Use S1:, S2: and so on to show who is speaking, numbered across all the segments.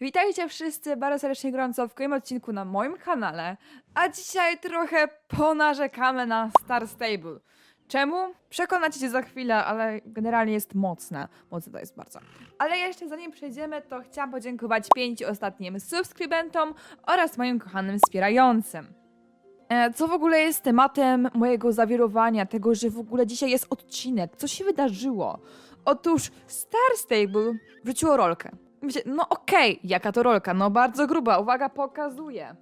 S1: Witajcie wszyscy bardzo serdecznie gorąco w kolejnym odcinku na moim kanale, a dzisiaj trochę ponarzekamy na Star Stable. Czemu? Przekonacie się za chwilę, ale generalnie jest mocne. Mocne to jest bardzo. Ale jeszcze zanim przejdziemy, to chciałam podziękować pięciu ostatnim subskrybentom oraz moim kochanym wspierającym. E, Co w ogóle jest tematem mojego zawirowania, tego, że w ogóle dzisiaj jest odcinek? Co się wydarzyło? Otóż Star Stable wrzuciło rolkę. No okej, jaka to rolka? No bardzo gruba, uwaga, pokazuje.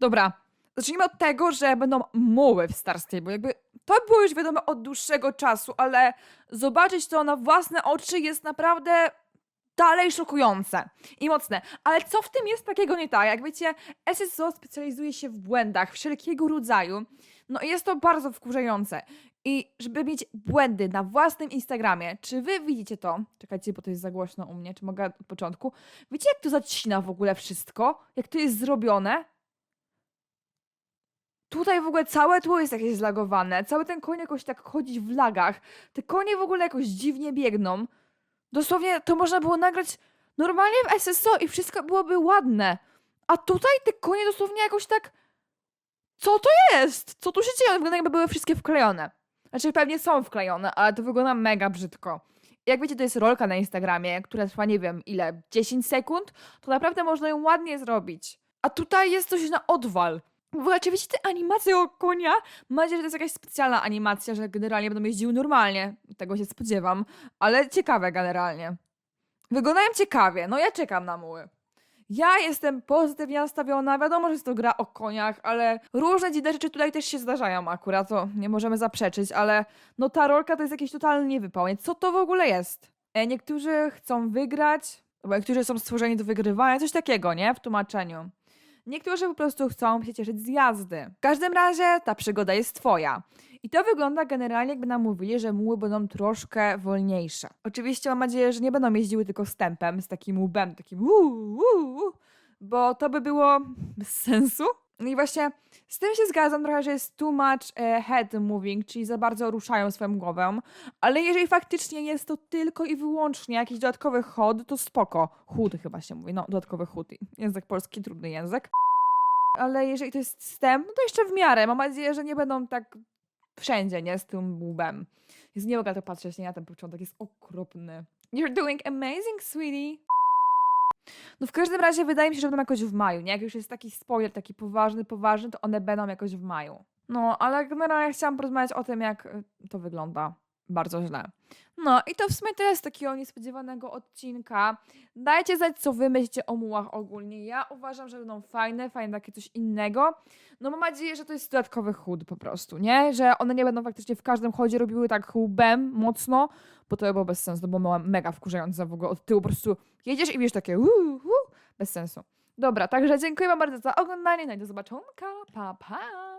S1: Dobra, zacznijmy od tego, że będą muły w Star Stable. Jakby to było już wiadomo od dłuższego czasu, ale zobaczyć to na własne oczy jest naprawdę dalej szokujące i mocne. Ale co w tym jest takiego nie tak? Jak wiecie, SSO specjalizuje się w błędach wszelkiego rodzaju. No i jest to bardzo wkurzające. I żeby mieć błędy na własnym Instagramie, czy wy widzicie to? Czekajcie, bo to jest za głośno u mnie, czy mogę od początku? Wiecie, jak to zacina w ogóle wszystko? Jak to jest zrobione? Tutaj w ogóle całe tło jest jakieś zlagowane. Cały ten koń jakoś tak chodzi w lagach. Te konie w ogóle jakoś dziwnie biegną. Dosłownie to można było nagrać normalnie w SSO i wszystko byłoby ładne. A tutaj te konie dosłownie jakoś tak. Co to jest? Co tu się dzieje? One wyglądają jakby były wszystkie wklejone. Znaczy pewnie są wklejone, ale to wygląda mega brzydko. Jak wiecie, to jest rolka na Instagramie, która trwa nie wiem ile, 10 sekund, to naprawdę można ją ładnie zrobić. A tutaj jest coś na odwal. Czy wiecie te animacje o konia? Mam nadzieję, że to jest jakaś specjalna animacja, że generalnie będą jeździły normalnie. Tego się spodziewam. Ale ciekawe generalnie. Wyglądają ciekawie. No ja czekam na muły. Ja jestem pozytywnie nastawiona. Wiadomo, że jest to gra o koniach, ale różne dziwne rzeczy tutaj też się zdarzają akurat. To nie możemy zaprzeczyć, ale no ta rolka to jest jakiś totalny niewypełnienie. Co to w ogóle jest? E, niektórzy chcą wygrać, bo niektórzy są stworzeni do wygrywania, coś takiego, nie? W tłumaczeniu. Niektórzy po prostu chcą się cieszyć z jazdy. W każdym razie ta przygoda jest twoja. I to wygląda generalnie, jakby nam mówili, że muły będą troszkę wolniejsze. Oczywiście mam nadzieję, że nie będą jeździły tylko z tempem, z takim łbem, takim uuu, uuu, bo to by było bez sensu. No I właśnie z tym się zgadzam trochę, że jest too much e, head moving, czyli za bardzo ruszają swoją głową, ale jeżeli faktycznie jest to tylko i wyłącznie jakiś dodatkowy chod, to spoko. Chód chyba się mówi, no dodatkowy chód. Język polski, trudny język. Ale jeżeli to jest wstęp, no to jeszcze w miarę. Mam nadzieję, że nie będą tak wszędzie, nie? Z tym łbem. Jest nie mogę to patrzeć, nie na ten początek, jest okropny. You're doing amazing, sweetie. No w każdym razie wydaje mi się, że będą jakoś w maju, nie? Jak już jest taki spoiler, taki poważny, poważny, to one będą jakoś w maju. No, ale generalnie chciałam porozmawiać o tym, jak to wygląda bardzo źle. No i to w sumie to jest takiego niespodziewanego odcinka. Dajcie znać, co wy myślicie o mułach ogólnie. Ja uważam, że będą fajne, fajne takie coś innego. No mam nadzieję, że to jest dodatkowy chód po prostu, nie? Że one nie będą faktycznie w każdym chodzie robiły tak łbem mocno, bo to by było bez sensu, to było mega- wkurzające w ogóle od tyłu po prostu jedziesz i wiesz takie uuu, uuu, bez sensu. Dobra, także dziękuję wam bardzo za oglądanie, no i do zobaczonka, pa pa!